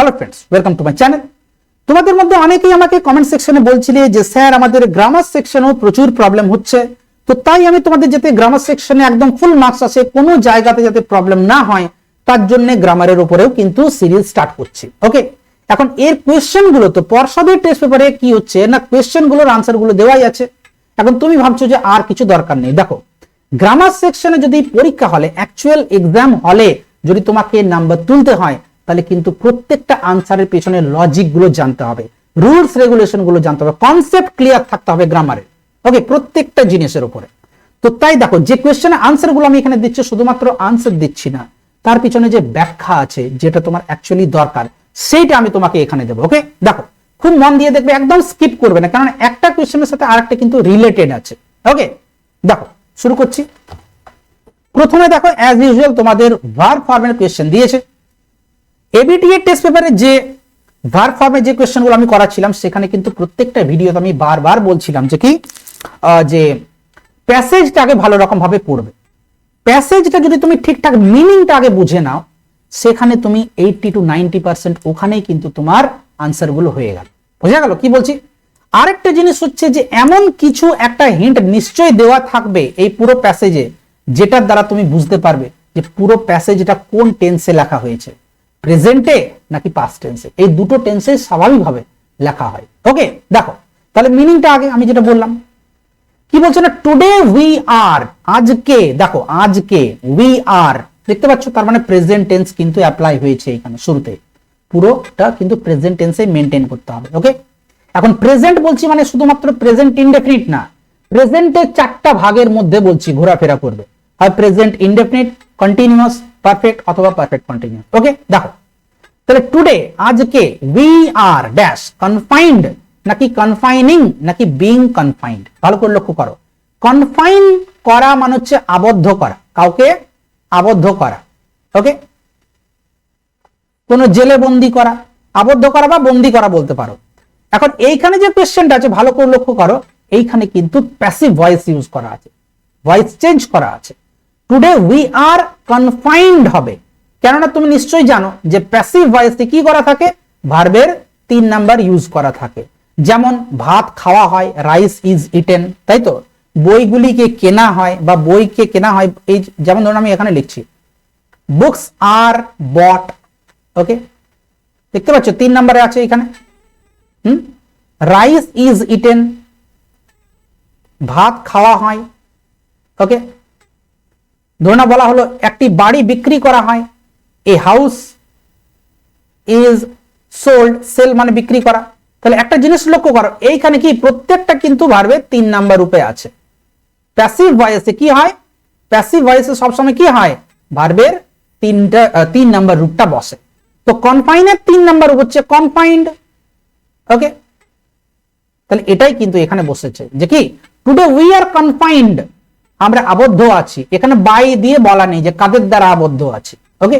Hello friends welcome to my channel তোমাদের মধ্যে অনেকেই আমাকে কমেন্ট সেকশনে বলছিলে যে, স্যার, আমাদের গ্রামার সেকশনেও প্রচুর প্রবলেম হচ্ছে। তো তাই আমি তোমাদের যাতে গ্রামার সেকশনে একদম ফুল মার্কস আসে, কোনো জায়গাতে যাতে প্রবলেম না হয়, তার জন্য গ্রামারের উপরেও কিন্তু সিরিজ স্টার্ট করছি। ওকে এখন এর কোয়েশ্চেনগুলো তো পর্ষদের টেস্ট পেপারে কি হচ্ছে? না কোয়েশ্চেনগুলোর আনসারগুলো দেওয়াই আছে। এখন তুমি ভাবছ যে, আর কিছু দরকার নেই। দেখো গ্রামার সেকশনে যদি পরীক্ষা হলে অ্যাকচুয়াল এক্সাম হলে যদি তোমাকে নাম্বার তুলতে হয় তাহলে কিন্তু প্রত্যেকটা আনসারের পেছনে লজিকগুলো জানতে হবে। রুলস রেগুলেশনগুলো জানতে হবে। কনসেপ্ট ক্লিয়ার থাকতে হবে গ্রামারের ওকে প্রত্যেকটা জিনিসের উপরে। তো তাই দেখো, যে কোয়েশ্চেনের আনসারগুলো আমি এখানে দিচ্ছি, শুধুমাত্র আনসার দিচ্ছি না, তার পিছনে যে ব্যাখ্যা আছে, যেটা তোমার অ্যাকচুয়ালি দরকার, সেইটা আমি তোমাকে এখানে দেবো ওকে দেখো, খুব মন দিয়ে দেখবে, একদম স্কিপ করবে না কারণ একটা কোয়েশ্চেনের সাথে আরেকটা কিন্তু রিলেটেড আছে ওকে দেখো, শুরু করছি। প্রথমে দেখো অ্যাজ ইউজুয়াল তোমাদের ভার ফর্মের কোয়েশ্চেন দিয়েছে। এবিটিএ টেস্ট পেপারে যে ভার ফর্মে যে কোয়েশ্চেনগুলো আমি করাচ্ছিলাম, সেখানে কিন্তু প্রত্যেকটা ভিডিওতে আমি বারবার বলছিলাম যে কি যে প্যাসেজটা আগে ভালো রকম ভাবে পড়বে। প্যাসেজটা যদি তুমি ঠিকঠাক মিনিংটা আগে বুঝে নাও, সেখানে তুমি এইটটি টু নাইনটি পার্সেন্ট ওখানেই কিন্তু তোমার আনসারগুলো হয়ে গেল। বোঝা গেল কি বলছি? আরেকটা জিনিস হচ্ছে যে এমন কিছু একটা হিন্ট নিশ্চয়ই দেওয়া থাকবে এই পুরো প্যাসেজে যেটার দ্বারা তুমি বুঝতে পারবে যে পুরো প্যাসেজটা কোন টেন্সে লেখা হয়েছে। প্রেজেন্টে নাকি পাস্ট টেন্সে এই দুটো টেন্সে স্বাভাবিকভাবে লেখা হয়। ওকে দেখো, তাহলে মিনিংটা আগে আমি যেটা বললাম। কি বলছে না? টুডে উই আর আজকে, দেখো, আজকে উই আর দেখতে পাচ্ছ, তার মানে প্রেজেন্ট টেন্স কিন্তু অ্যাপ্লাই হয়েছে এখানে শুরুতে। পুরোটা কিন্তু প্রেজেন্ট টেন্সে মেনটেন করতে হবে ওকে এখন প্রেজেন্ট বলছি মানে শুধুমাত্র প্রেজেন্ট ইনডেফিনিট না। প্রেজেন্টের চারটা ভাগের মধ্যে বলছি, ঘোরাফেরা করবে। হয় প্রেজেন্ট ইনডেফিনিট কন্টিনিউয়াস পারফেক্ট অথবা পারফেক্ট কন্টিনিউয়াস ওকে দেখো। তাহলে টুডে আজকে উই আর ড্যাশ কনফাইন্ড নাকি কনফাইনিং নাকি বিং কনফাইন্ড ভালো করে লক্ষ্য করো। কনফাইন করা মানে হচ্ছে আবদ্ধ করা। কাউকে আবদ্ধ করা। ওকে কোন জেলে বন্দি করা, আবদ্ধ করা বা বন্দি করা বলতে পারো। এখন এইখানে যে কোয়েশ্চেনটা আছে, ভালো করে লক্ষ্য করো, এইখানে কিন্তু প্যাসিভ ভয়েস ইউজ করা আছে। ভয়েস চেঞ্জ করা আছে। টুডে উই আর কনফাইন্ড হবে। কেননা তুমি নিশ্চয়ই জানো যে প্যাসিভ ভয়েসে কি করা থাকে? ভার্বের তিন নাম্বার ইউজ করা থাকে। যেমন ভাত খাওয়া হয় রাইস ইজ ইটেন তাই তো? বইগুলিকে কেনা হয় বা বইকে কেনা হয়, এই যেমন ধরুন আমি এখানে লিখছি। বুকস আর বট ওকে দেখতে পাচ্ছ, তিন নম্বরে আছে এখানে। হুম? রাইস ইজ ইটেন ভাত খাওয়া হয় ওকে ধরুন বলা হলো, একটি বাড়ি বিক্রি করা হয়। A house is sold sale মানে বিক্রি করা। তাহলে একটা জিনিস লক্ষ্য করো, এইখানে কি প্রত্যেকটা কিন্তু ভার্বে তিন নাম্বার রূপে আছে। প্যাসিভ ভয়েসে কি হয়? প্যাসিভ ভয়েসে সবসময় কি হয়? ভার্বের তিনটা তিন নাম্বার রূপটা বসে। তো কনফাইনের তিন নাম্বার রূপ হচ্ছে কনফাইন্ড ওকে তাহলে এটাই কিন্তু এখানে বসেছে। যে কি? টুডে উই আর কনফাইন্ড আমরা আবদ্ধ আছি। এখানে বাই দিয়ে বলা নেই যে কাদের দ্বারা আবদ্ধ আছি। ওকে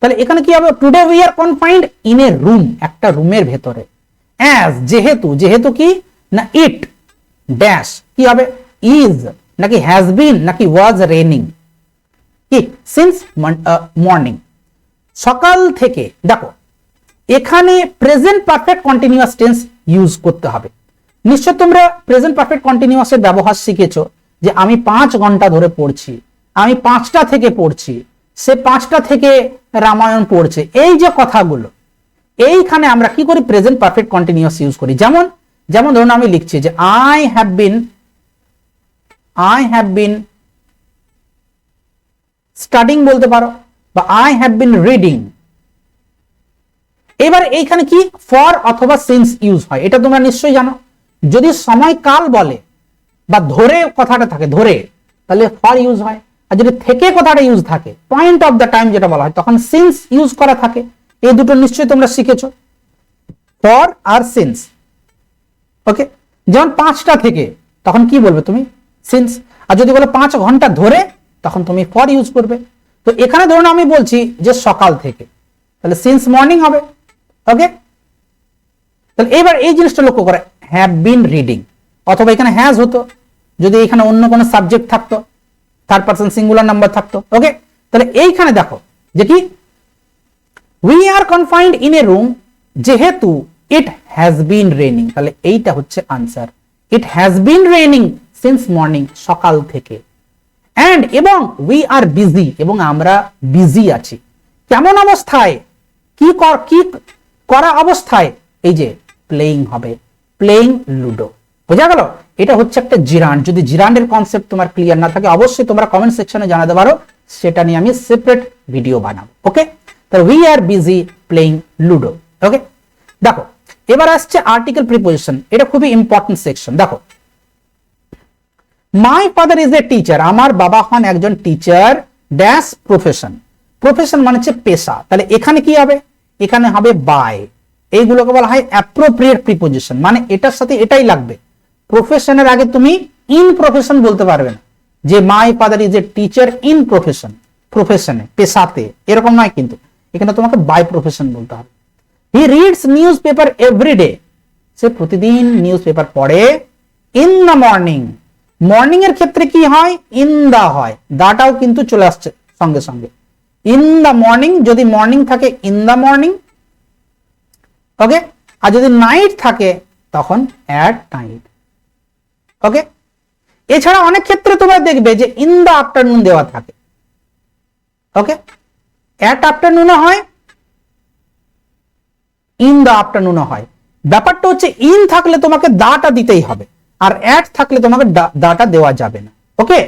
তাহলে এখানে কি হবে? Today we are confined in a room একটা রুমের ভেতরে। অ্যাজ যেহেতু যেহেতু কি? না ইট ড্যাশ কি হবে? ইজ নাকি হ্যাজ বিন নাকি ওয়াজ রেনিং কি সিন্স মর্নিং সকাল থেকে, দেখো, এখানে present perfect continuous tense use করতে হবে। নিশ্চয় তোমরা প্রেজেন্ট পারফেক্ট কন্টিনিউয়াসের ব্যবহার শিখেছো। যে আমি পাঁচ ঘণ্টা ধরে পড়ছি, আমি পাঁচটা থেকে পড়ছি, সে পাঁচটা থেকে রামায়ণ পড়ছে। এই যে কথাগুলো, এইখানে আমরা কি করি? প্রেজেন্ট পারফেক্ট কন্টিনিউয়াস ইউজ করি। যেমন যেমন ধরুন আমি লিখছি যে I have been I have been studying বলতে পারো, বা আই হ্যাভ বিন রিডিং এবার এইখানে কি? ফর অথবা সিন্স ইউজ হয়। এটা তোমরা নিশ্চয়ই জানো। যদি সময়কাল বলে বা ধরে কথাটা থাকে, ধরে, তাহলে ফর ইউজ হয়। আর যদি থেকে কথাটা ইউজ থাকে পয়েন্ট অফ দ্য টাইম যেটা বলা হয়, তখন সিন্স ইউজ করা থাকে। এই দুটো নিশ্চয়ই তোমরা শিখেছো। ফর আর সিন্স ওকে যেমন পাঁচটা থেকে, তখন কি বলবে তুমি? সিন্স আর যদি বলো পাঁচ ঘণ্টা ধরে, তখন তুমি ফর ইউজ করবে। তো এখানে ধরুন আমি বলছি যে সকাল থেকে, তাহলে সিন্স মর্নিং হবে। ওকে তাহলে এবার এই জিনিসটা লক্ষ্য করে। হ্যাভ বিন রিডিং অথবা এখানে হ্যাজ হতো। যদি এখানে অন্য কোনো সাবজেক্ট থাকতো থার্ড পার্সন সিঙ্গুলার নাম্বার থাকতো। ওকে তাহলে এইখানে দেখো যে কি? We are confined in a room যেহেতু ইট হ্যাজ বিন রেনিং তাহলে এইটা হচ্ছে answer it has been raining since morning সকাল থেকে। অ্যান্ড এবং উই আর বিজি এবং আমরা বিজি আছি। কেমন অবস্থায়? কি কি করা অবস্থায়? এই যে প্লেইং হবে। প্লেইং লুডো বোঝা গেল? এটা হচ্ছে একটা জিরান্ড যদি জিরান্ডের কনসেপ্ট তোমার ক্লিয়ার না থাকে, অবশ্যই তোমরা কমেন্ট সেকশনে জানাতে পারো। সেটা নিয়ে আমি সেপারেট ভিডিও বানাবো ওকে তাহলে we are busy playing ludo okay দেখো, এবার আসছে আর্টিকেল প্রিপোজিশন এটা খুবই ইম্পর্টেন্ট সেকশন দেখো my father is a teacher আমার বাবা হন একজন টিচার ড্যাশ প্রফেশন প্রফেশন মানে হচ্ছে পেশা। তাহলে এখানে কি হবে? এখানে হবে বাই এইগুলোকে বলা হয় অ্যাপ্রোপ্রিয়েট প্রিপোজিশন মানে এটার সাথে এটাই লাগবে। প্রফেশনের আগে তুমি ইন প্রফেশন বলতে পারবে না। যে my father is a teacher in profession প্রফেশনে পেশাতে, এরকম নয় কিন্তু। এখানে তোমাকে বাই প্রফেশন বলতে হবে। He reads news paper every day সে প্রতিদিন নিউজ পেপার পড়ে ইন দ্য মর্নিং মর্নিং এর ক্ষেত্রে কি হয়? ইন দা হয়। দাটাও কিন্তু চলে আসছে সঙ্গে সঙ্গে। ইন দা মর্নিং যদি মর্নিং থাকে ইন দা মর্নিং ওকে আর যদি নাইট থাকে, তখন অ্যাট নাইট ওকে এছাড়া অনেক ক্ষেত্রে তোমরা দেখবে যে ইন দা আফটারনুন দেওয়া থাকে। ওকে অ্যাট আফটারনুনও হয় ইন দা আফটারনুনও হয়। ব্যাপারটা হচ্ছে ইন থাকলে তোমাকে দাটা দিতেই হবে, আর অ্যাট থাকলে তোমাকে দাটা দেওয়া যাবে না। ওকে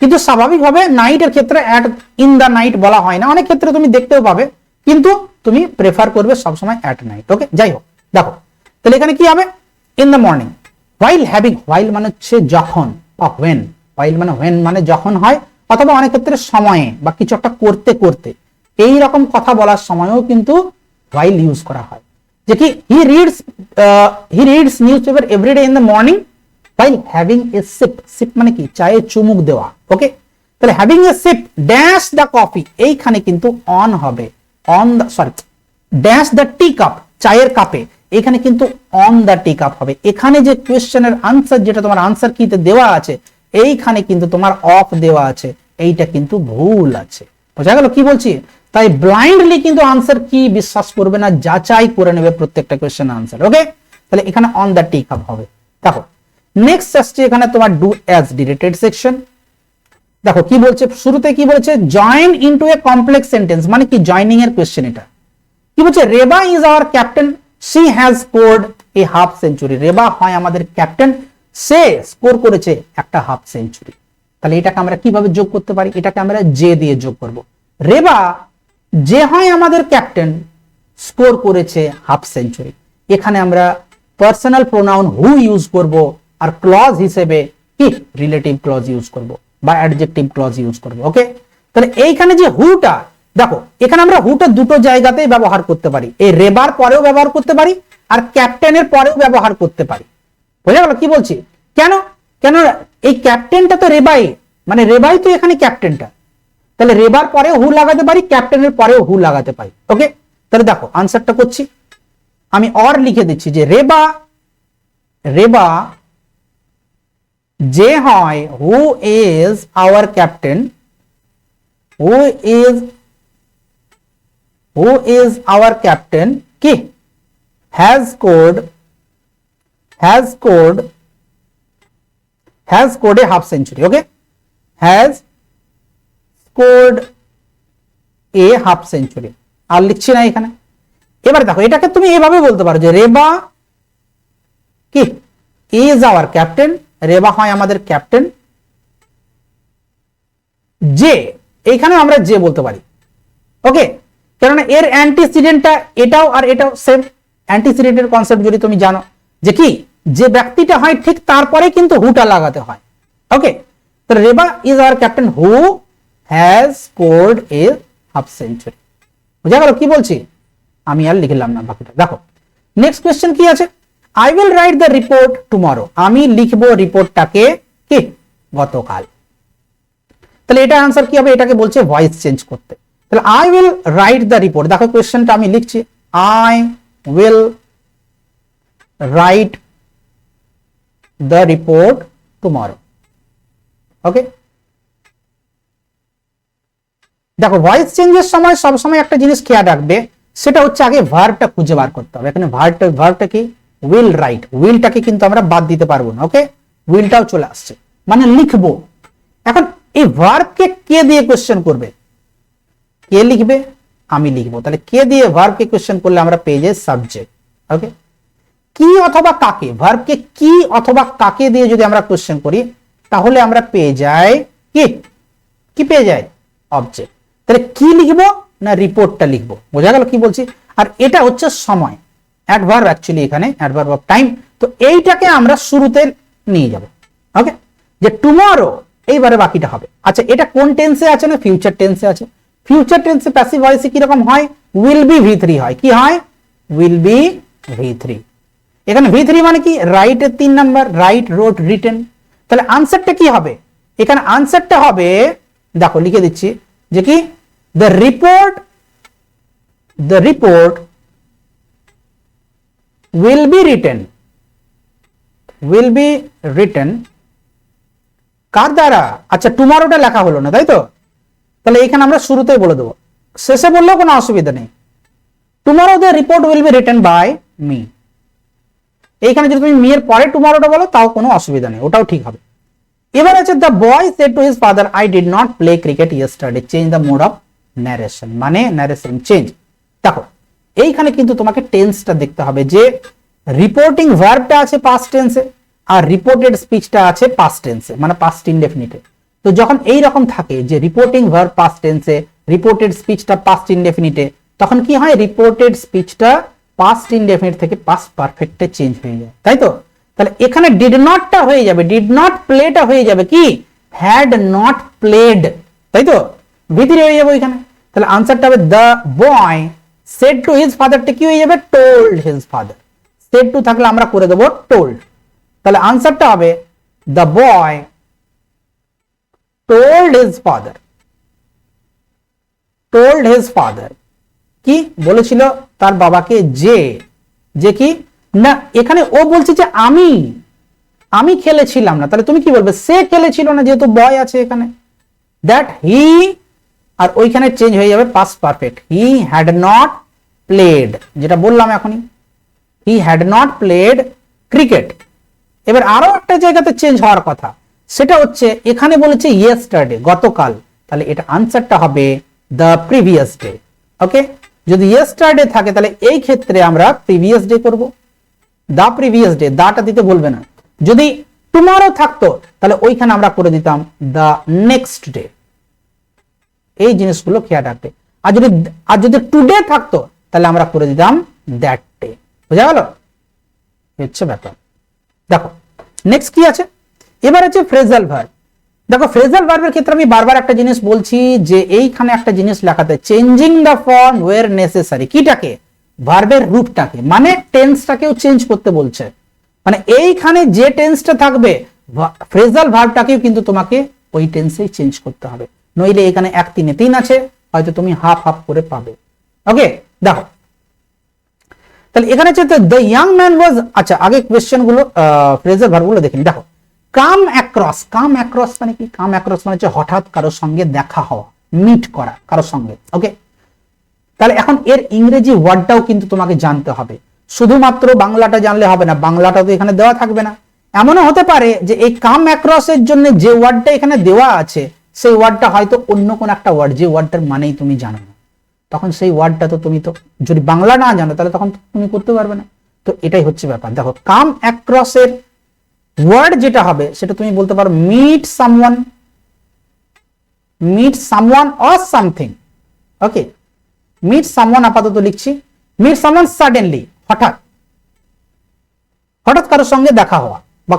কিন্তু স্বাভাবিকভাবে নাইটের ক্ষেত্রে অ্যাট ইন দা নাইট বলা হয় না। অনেক ক্ষেত্রে তুমি দেখতেও পাবে, কিন্তু তুমি প্রেফার করবে সবসময় অ্যাট নাইট ওকে যাই হোক, দেখো। তাহলে এখানে কি হবে? In the morning while having while মানে হচ্ছে যখন বা হোয়েন হোয়াইল মানে হোয়েন মানে যখন হয়, অথবা অনেক ক্ষেত্রে সময়ে বা কিছু একটা করতে করতে। এই রকম কথা বলার সময়ও কিন্তু হোয়াইল ইউজ করা হয়। যে কি he reads he reads news paper every day in the morning while having a sip sip মানে কি, চায়ে চুমুক দেওয়া ওকে তাহলে having a sip, dash the coffee, এইখানে কিন্তু অন হবে। On the sorry dash the tea cup চায়ের কাপে এখানে কিন্তু অন দ্য টি কাপ হবে। এখানে যে কোয়েশ্চেনের আনসার যেটা তোমার আনসার কিতে দেওয়া আছে, এইখানে কিন্তু তোমার অফ দেওয়া আছে। এইটা কিন্তু ভুল আছে। বোঝা গেল কি বলছি? তাই ব্লাইন্ডলি কিন্তু আনসার কি বিশ্বাস করবে না, যাচাই করে নেবে প্রত্যেকটা কোয়েশ্চেন আনসার ওকে তাহলে এখানে অন দ্য টি কাপ হবে। দেখো নেক্সট আসছে এখানে তোমার ডু অ্যাজ ডিরেটেড সেকশন দেখো, কি বলছে? শুরুতে কি বলছে? Join into a complex sentence মানে কি? জয়নিং এর কোয়েশ্চেন এটা। কি বলছে? Reba is our captain she has scored a half century Reba হয় আমাদের ক্যাপ্টেন সে স্কোর করেছে একটা হাফ সেঞ্চুরি তাহলে এটাকে আমরা কীভাবে যোগ করতে পারি? এটাকে আমরা জে দিয়ে যোগ করব। রেবা যে হয় আমাদের ক্যাপ্টেন স্কোর করেছে হাফ সেঞ্চুরি এখানে আমরা পার্সোনাল প্রোনাউন হু ইউজ করব আর ক্লজ হিসেবে কি? রিলেটিভ ক্লজ ইউজ করব বা অ্যাডজেক্টিভ ক্লজ ইউজ করব ওকে তাহলে এইখানে যে হুটা দেখো, এখানে আমরা হুটা দুটো জায়গাতেই ব্যবহার করতে পারি। এই রেবার পরেও ব্যবহার করতে পারি আর ক্যাপ্টেনের পরেও ব্যবহার করতে পারি। বোঝা গেল কি বলছি? কেন? কেন এই ক্যাপ্টেনটা তো রেবাই মানে রেবাই তো এখানে ক্যাপ্টেনটা তাহলে রেবার পরেও হু লাগাতে পারি ক্যাপ্টেনের পরেও হু লাগাতে পারি। ওকে তাহলে দেখো আনসারটা করছি। আমি অর লিখে দিচ্ছি যে রেবা রেবা যে হয় who is our captain who is who is our captain কি has scored has scored has scored a half century okay has scored a half century আর লিখছি না এখানে। এবার দেখো, এটাকে তুমি এভাবে বলতে পারো যে রেবা কি? ইজ আওয়ার ক্যাপ্টেন রেবা হয় আমাদের ক্যাপ্টেন যে এইখানে আমরা যে বলতে পারি। ওকে কেননা এর অ্যান্টিসিডেন্টটা এটাও আর এটাও সেম অ্যান্টিসিডেন্টের কনসেপ্ট যদি তুমি জানো, যে কি? যে ব্যক্তিটা হয় ঠিক তারপরে কিন্তু হুটা লাগাতে হয়। Okay Reba is our captain who has scored a half century বুঝা গেল কি বলছি? আমি আর লিখলাম না বাকিটা। দেখো নেক্সট কোয়েশ্চেন কি আছে? I will write the report tomorrow আমি লিখব রিপোর্টটাকে কি? গতকাল। তাহলে এটা আনসার কি হবে? এটাকে বলছে ভয়েস চেঞ্জ করতে। তাহলে I will write the report দেখো কোয়েশ্চেনটা আমি লিখছি। I will write the report tomorrow okay দেখো ভয়েস চেঞ্জের সময় সবসময় একটা জিনিস খেয়াল রাখবে। সেটা হচ্ছে আগে ভার্বটা খুঁজে বার করতে হবে। এখানে ভার্বটা ভার্বটা কি? উইল রাইট উইলটাকে কিন্তু আমরা বাদ দিতে পারব না ওকে উইলটাও চলে আসছে। মানে লিখব। এখন এই ভার্বকে কে দিয়ে কোশ্চেন করবে? কে লিখবে? আমি লিখব। তাহলে কে দিয়ে ভার্বকে কোশ্চেন করলে আমরা পেয়ে যাই সাবজেক্ট ওকে কি অথবা কাকে? ভার্বকে কি অথবা কাকে দিয়ে যদি আমরা কোশ্চেন করি, তাহলে আমরা পেয়ে যাই কি? কি পেয়ে যাই? অবজেক্ট তাহলে কি লিখব না রিপোর্টটা লিখব? বোঝা গেল কি বলছি? আর এটা হচ্ছে সময়। অ্যাডভার্ব অ্যাকচুয়ালি এখানে অ্যাডভার্ব অফ টাইম তো এইটাকে আমরা শুরুতে নিয়ে যাব। ওকে যে টুমরো এইবারে বাকিটা হবে। আচ্ছা এটা কোন টেন্সে আছে না ফিউচার টেন্সে আছে? ফিউচার টেন্সে প্যাসিভ ভয়েসে কি রকম হয়? উইল বি ভি থ্রি হয়। কি হয়? উইল বি ভি থ্রি এখানে ভি থ্রি মানে কি? রাইট এর তিন নাম্বার রাইট রোড রিটেন তাহলে আনসারটা কি হবে? এখানে আনসারটা হবে, দেখো, লিখে দিচ্ছি, যে কি? The report the report will be written will be written কার দ্বারা? আচ্ছা টুমারোটা লেখা হলো না, তাই তো? তাহলে এখানে আমরা শুরুতেই বলে দেবো। শেষে বললেও কোনো অসুবিধা নেই। Tomorrow the report will be written by me এইখানে যদি তুমি মেয়ের পরে টুমারোটা বলো, তাও কোনো অসুবিধা নেই, ওটাও ঠিক হবে। এবার আছে the boy said to his father I did not play cricket yesterday change the mode of narration মানে ন্যারেশন চেঞ্জ দেখো, এইখানে কিন্তু তোমাকে টেন্সটা দেখতে হবে যে রিপোর্টিং ভার্বটা আছে পাস্ট টেন্সে আর রিপোর্টেড স্পিচটা আছে পাস্ট টেন্সে মানে পাস্ট ইনডেফিনিটে তো যখন এই রকম থাকে যে রিপোর্টিং ভার্ব পাস্ট টেন্সে রিপোর্টেড স্পিচটা পাস্ট ইনডেফিনিটে তখন কি হয়? রিপোর্টেড স্পিচটা পাস্ট ইনডেফিনিট থেকে পাস্ট পারফেক্টে চেঞ্জ হয়ে যায়। তাই তো? তাহলে এখানে ডিড নটটা হয়ে যাবে। ডিড নট প্লেটা হয়ে যাবে কি? হ্যাড নট প্লেড তাই তো? ভিতরে হয়ে যাবে ওইখানে। তাহলে আনসারটা হবে the boy said to his ফাদারটা কি হয়ে যাবে? Told his father said to থাকলে আমরা করে দেবো টোল্ড তাহলে আনসারটা হবে the boy told his father told his father কি? বলেছিল তার বাবাকে যে যে কি? না, এখানে ও বলছে যে আমি আমি খেলেছিলাম না। তাহলে তুমি কি বলবে? সে খেলেছিল না, যেহেতু বয় আছে এখানে। দ্যাট হি আর ওইখানে চেঞ্জ হয়ে যাবে past perfect he had not played যেটা বললাম এখনই। He had not played cricket এবার আরও একটা জায়গাতে চেঞ্জ হওয়ার কথা। সেটা হচ্ছে এখানে বলেছে ইয়েস্টারডে গতকাল। তাহলে এটা আনসারটা হবে দ্য প্রিভিয়াস ডে ওকে যদি ইয়েস্টারডে থাকে, তাহলে এই ক্ষেত্রে আমরা প্রিভিয়াস ডে করব। দা প্রিভিয়াস ডে দাটা দিতে বলবে না। যদি টুমারো থাকতো, তাহলে ওইখানে আমরা করে দিতাম দ্য নেক্সট ডে এই জিনিসগুলো খেয়াল রাখবে। আর যদি আর যদি টুডে থাকতো, তাহলে আমরা করে দিতাম দ্যাট ডে বোঝা গেল? হচ্ছে ব্যাপার। দেখো নেক্সট কি আছে? এবার আছে ফ্রেজাল ভার্ব দেখো ফ্রেজাল ভার্বের ক্ষেত্রে আমি বারবার একটা জিনিস বলছি যে এইখানে একটা জিনিস লেখাতে changing the form where necessary কিটাকে? ভার্বের রূপটাকে। মানে টেন্সটাকেও চেঞ্জ করতে বলছে। মানে এইখানে যে টেন্সটা থাকবে ফ্রেজাল ভার্বটাকেও কিন্তু তোমাকে ওই টেন্সেই চেঞ্জ করতে হবে। নইলে এখানে এক তিনে তিন আছে, হয়তো তুমি হাফ হাফ করে পাবে। ওকে দেখো। তাহলে এখানে হচ্ছে দ্য ইয়াং ম্যান ওয়াজ আচ্ছা আগে কোয়েশ্চেনগুলো ফ্রেজাল ভার্বগুলো দেখেন দেখো। কাম অ্যাক্রস কাম অ্যাক্রস মানে কি? কাম অ্যাক্রস মানে হচ্ছে হঠাৎ কারোর সঙ্গে দেখা হওয়া মিট করা কারোর সঙ্গে ওকে তাহলে এখন এর ইংরেজি ওয়ার্ডটাও কিন্তু তোমাকে জানতে হবে। শুধুমাত্র বাংলাটা জানলে হবে না, বাংলাটা তো এখানে দেওয়া থাকবে না। এমনও হতে পারে যে এই কাম অ্যাক্রসের জন্য যে ওয়ার্ডটা এখানে দেওয়া আছে, সেই ওয়ার্ডটা হয়তো অন্য কোন একটা ওয়ার্ড যে ওয়ার্ডটার মানেই তুমি জানো না। তখন সেই ওয়ার্ডটা তো তুমি তো, যদি বাংলা না জানো, তাহলে তখন তুমি করতে পারবে না। তো এটাই হচ্ছে ব্যাপার। দেখো, কাম অ্যাক্রসের ওয়ার্ড যেটা হবে, সেটা তুমি বলতে পারো meet someone meet someone or something okay meet someone আপাতত লিখছি মিট সামওয়ান সাডেনলি হঠাৎ। হঠাৎ কারোর সঙ্গে দেখা হওয়া বা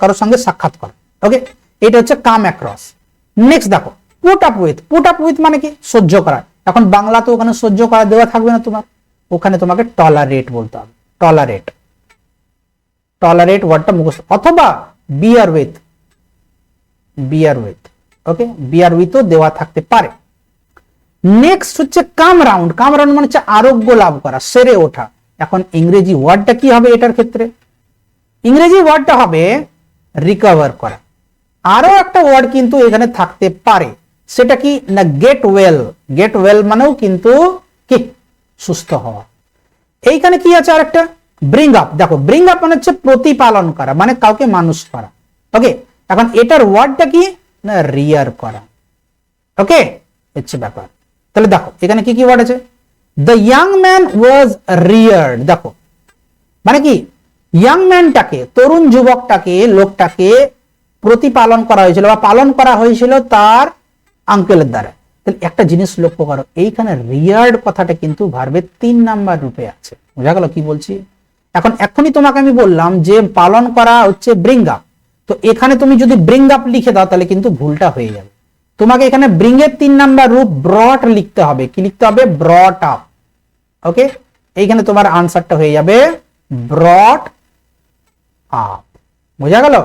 কারোর সঙ্গে সাক্ষাৎ করা ওকে এটা হচ্ছে কাম অ্যাক্রস নেক্সট দেখো put up with put up with মানে কি? সহ্য করা। এখন বাংলা তো ওখানে সহ্য করা দেওয়া থাকবে না তোমার। ওখানে তোমাকে টলারেট বলতে হবে টলারেট টলারেট ওয়ার্ডটা মুখস্থ অথবা বিয়ার উইথ বিয়ার উইথ ওকে বিয়ার উইথও দেওয়া থাকতে পারে। নেক্সট হচ্ছে কাম রাউন্ড কাম রাউন্ড মানে হচ্ছে আরোগ্য লাভ করা, সেরে ওঠা। এখন ইংরেজি ওয়ার্ডটা কি হবে এটার ক্ষেত্রে? ইংরেজি ওয়ার্ডটা হবে রিকভার করা। আরও একটা ওয়ার্ড কিন্তু এখানে থাকতে পারে। সেটা কি? না গেট ওয়েল গেট ওয়েল মানেও কিন্তু কি? সুস্থ হওয়া। এইখানে কি আছে আরেকটা? ব্রিং আপ দেখো ব্রিং আপ মানে হচ্ছে প্রতিপালন করা মানে কাউকে মানুষ করা। ওকে এখন এটার ওয়ার্ডটা কি? না রিয়ার করা। ওকে হচ্ছে ব্যাপার। তাহলে দেখো, এখানে কি কি ওয়ার্ড আছে? The young man was reared দেখো। মানে কি? ইয়াং ম্যানটাকে তরুণ যুবকটাকে, লোকটাকে প্রতিপালন করা হয়েছিল বা পালন করা হয়েছিল তার আঙ্কেলের দ্বারা। তাহলে একটা জিনিস লক্ষ্য করো, এইখানে রিয়ার্ড কথাটা কিন্তু ভার্বের তিন নাম্বার রূপে আছে। বোঝা গেল কি বলছি? এখন এখনই তোমাকে আমি বললাম যে পালন করা হচ্ছে ব্রিং আপ তো এখানে তুমি যদি ব্রিং আপ লিখে দাও, তাহলে কিন্তু ভুলটা হয়ে যাবে। তোমাকে এখানে ব্রিং এর তিন নাম্বার রূপ ব্রট লিখতে হবে। কি লিখতে হবে? ব্রট আপ ওকে এইখানে তোমার আনসারটা হয়ে যাবে ব্রট আপ বোঝা গেল?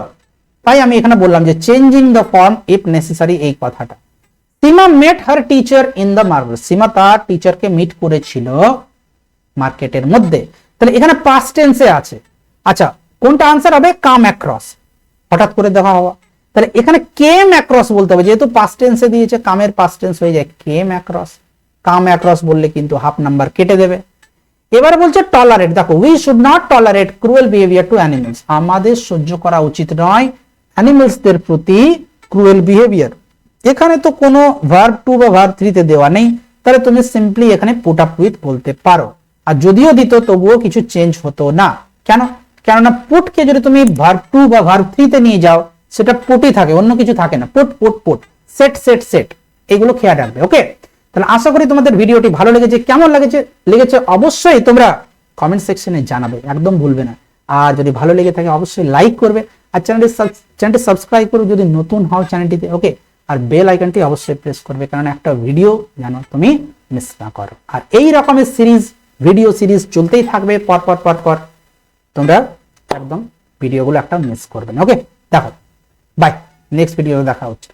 তাই আমি এখানে বললাম যে changing the form if necessary এই কথাটা। Seema met her teacher in the market Seema তার টিচারকে মিট করেছিল মার্কেটের মধ্যে। তাহলে এখানে পাস্ট টেন্সে আছে। আচ্ছা কোনটা আনসার হবে? কাম অ্যাক্রস হঠাৎ করে দেখা হওয়া। তাহলে এখানে কেম অ্যাক্রস বলতে হবে। যেহেতু পাস্ট টেন্সে দিয়েছে, কামের পাস্ট টেন্স হয়ে যায়। কেম অ্যাক্রস কাম অ্যাক্রস বললে কিন্তু হাফ নাম্বার কেটে দেবে। এবারে বলছে টলারেট দেখো we should not tolerate cruel behaviour to animals আমাদের সহ্য করা উচিত নয় অ্যানিমেলসদের প্রতি ক্রুয়েল বিহেভিয়ার এখানে তো কোনো ভার্ব টু বা ভার্ব থ্রিতে দেওয়া নেই। তাহলে তুমি সিম্পলি এখানে পুট আপ উইথ বলতে পারো। আর যদিও দিত, তবুও কিছু চেঞ্জ হতো না। কেন? কেননা পুটকে যদি তুমি ভার্ব টু বা ভার্ব থ্রিতে নিয়ে যাও, সেটা পুটই থাকে, অন্য কিছু থাকে না। Put put put. Set set set এগুলো খেয়াল রাখবে ওকে তাহলে আশা করি তোমাদের ভিডিওটি ভালো লেগেছে। কেমন লেগেছে? লেগেছে অবশ্যই তোমরা কমেন্ট সেকশনে জানাবে, একদম ভুলবে না। আর যদি ভালো লেগে থাকে, অবশ্যই লাইক করবে। আর চ্যানেলটি চ্যানেলটি সাবস্ক্রাইব করবে যদি নতুন হও চ্যানেলটিতে ওকে আর বেল আইকনটি অবশ্যই প্রেস করবে, কারণ একটা ভিডিও যেন তুমি মিস না করো। আর এই রকমের সিরিজ ভিডিও সিরিজ চলতেই থাকবে, পর পর পর পর। তোমরা একদম ভিডিওগুলো একটা মিস করবে না ওকে দেখো বাই নেক্সট ভিডিও দেখা হচ্ছে।